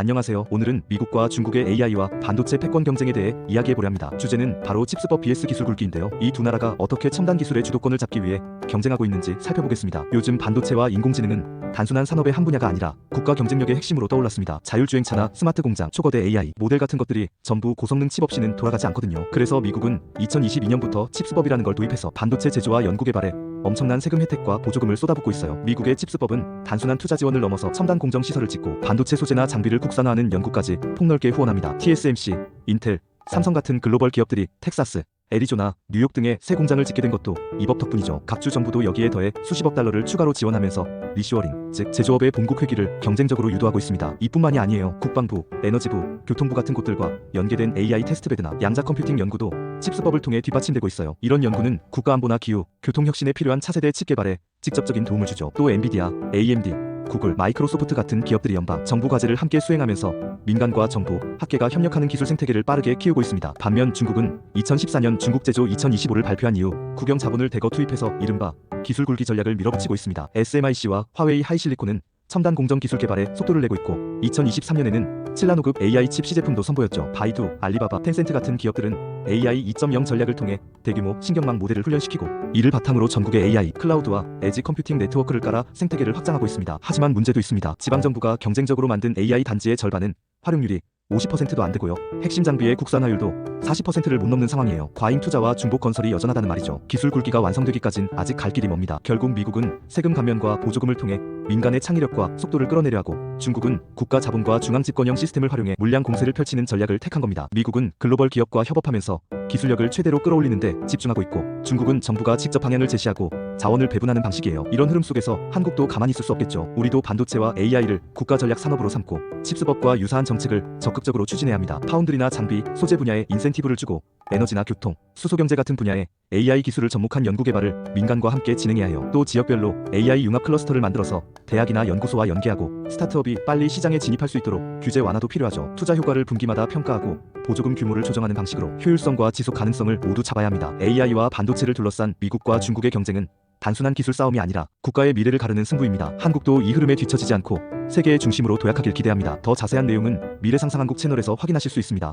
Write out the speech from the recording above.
안녕하세요. 오늘은 미국과 중국의 AI와 반도체 패권 경쟁에 대해 이야기해보려 합니다. 주제는 바로 칩스법 BS 기술 굵기인데요. 이 두 나라가 어떻게 첨단 기술의 주도권을 잡기 위해 경쟁하고 있는지 살펴보겠습니다. 요즘 반도체와 인공지능은 단순한 산업의 한 분야가 아니라 국가 경쟁력의 핵심으로 떠올랐습니다. 자율주행차나 스마트 공장, 초거대 AI, 모델 같은 것들이 전부 고성능 칩 없이는 돌아가지 않거든요. 그래서 미국은 2022년부터 칩스법이라는 걸 도입해서 반도체 제조와 연구 개발에 엄청난 세금 혜택과 보조금을 쏟아붓고 있어요. 미국의 칩스법은 단순한 투자 지원을 넘어서 첨단 공정 시설을 짓고 반도체 소재나 장비를 국산화하는 연구까지 폭넓게 후원합니다. TSMC, 인텔, 삼성 같은 글로벌 기업들이 텍사스, 애리조나, 뉴욕 등의 새 공장을 짓게 된 것도 이 법 덕분이죠. 각 주 정부도 여기에 더해 수십억 달러를 추가로 지원하면서 리슈어링, 즉 제조업의 본국 회귀를 경쟁적으로 유도하고 있습니다. 이뿐만이 아니에요. 국방부, 에너지부, 교통부 같은 곳들과 연계된 AI 테스트베드나 양자 컴퓨팅 연구도 칩스법을 통해 뒷받침되고 있어요. 이런 연구는 국가안보나 기후, 교통혁신에 필요한 차세대 칩 개발에 직접적인 도움을 주죠. 또 엔비디아, AMD, 구글, 마이크로소프트 같은 기업들이 연방, 정부 과제를 함께 수행하면서 민간과 정부, 학계가 협력하는 기술 생태계를 빠르게 키우고 있습니다. 반면 중국은 2014년 중국 제조 2025를 발표한 이후 국영 자본을 대거 투입해서 이른바 기술 굴기 전략을 밀어붙이고 있습니다. SMIC와 화웨이 하이실리콘은 첨단 공정 기술 개발에 속도를 내고 있고 2023년에는 칠라노급 AI 칩 시제품도 선보였죠. 바이두, 알리바바, 텐센트 같은 기업들은 AI 2.0 전략을 통해 대규모 신경망 모델을 훈련시키고 이를 바탕으로 전국의 AI, 클라우드와 에지 컴퓨팅 네트워크를 깔아 생태계를 확장하고 있습니다. 하지만 문제도 있습니다. 지방정부가 경쟁적으로 만든 AI 단지의 절반은 활용률이 50%도 안 되고요. 핵심 장비의 국산화율도 40%를 못 넘는 상황이에요. 과잉 투자와 중복 건설이 여전하다는 말이죠. 기술 굴기가 완성되기까진 아직 갈 길이 먼니다. 결국 미국은 세금 감면과 보조금을 통해 민간의 창의력과 속도를 끌어내려 하고 중국은 국가 자본과 중앙 집권형 시스템을 활용해 물량 공세를 펼치는 전략을 택한 겁니다. 미국은 글로벌 기업과 협업하면서 기술력을 최대로 끌어올리는데 집중하고 있고 중국은 정부가 직접 방향을 제시하고 자원을 배분하는 방식이에요. 이런 흐름 속에서 한국도 가만히 있을 수 없겠죠. 우리도 반도체와 AI를 국가 전략 산업으로 삼고 칩스법과 유사한 정책을 적극적으로 추진해야 합니다. 파운드리나 장비, 소재 분야에 인센티브를 주고 에너지나 교통, 수소 경제 같은 분야에 AI 기술을 접목한 연구 개발을 민간과 함께 진행해야 해요. 또 지역별로 AI 융합 클러스터를 만들어서 대학이나 연구소와 연계하고 스타트업이 빨리 시장에 진입할 수 있도록 규제 완화도 필요하죠. 투자 효과를 분기마다 평가하고 보조금 규모를 조정하는 방식으로 효율성과 지속 가능성을 모두 잡아야 합니다. AI와 반도체를 둘러싼 미국과 중국의 경쟁은 단순한 기술 싸움이 아니라 국가의 미래를 가르는 승부입니다. 한국도 이 흐름에 뒤처지지 않고 세계의 중심으로 도약하길 기대합니다. 더 자세한 내용은 미래상상한국 채널에서 확인하실 수 있습니다.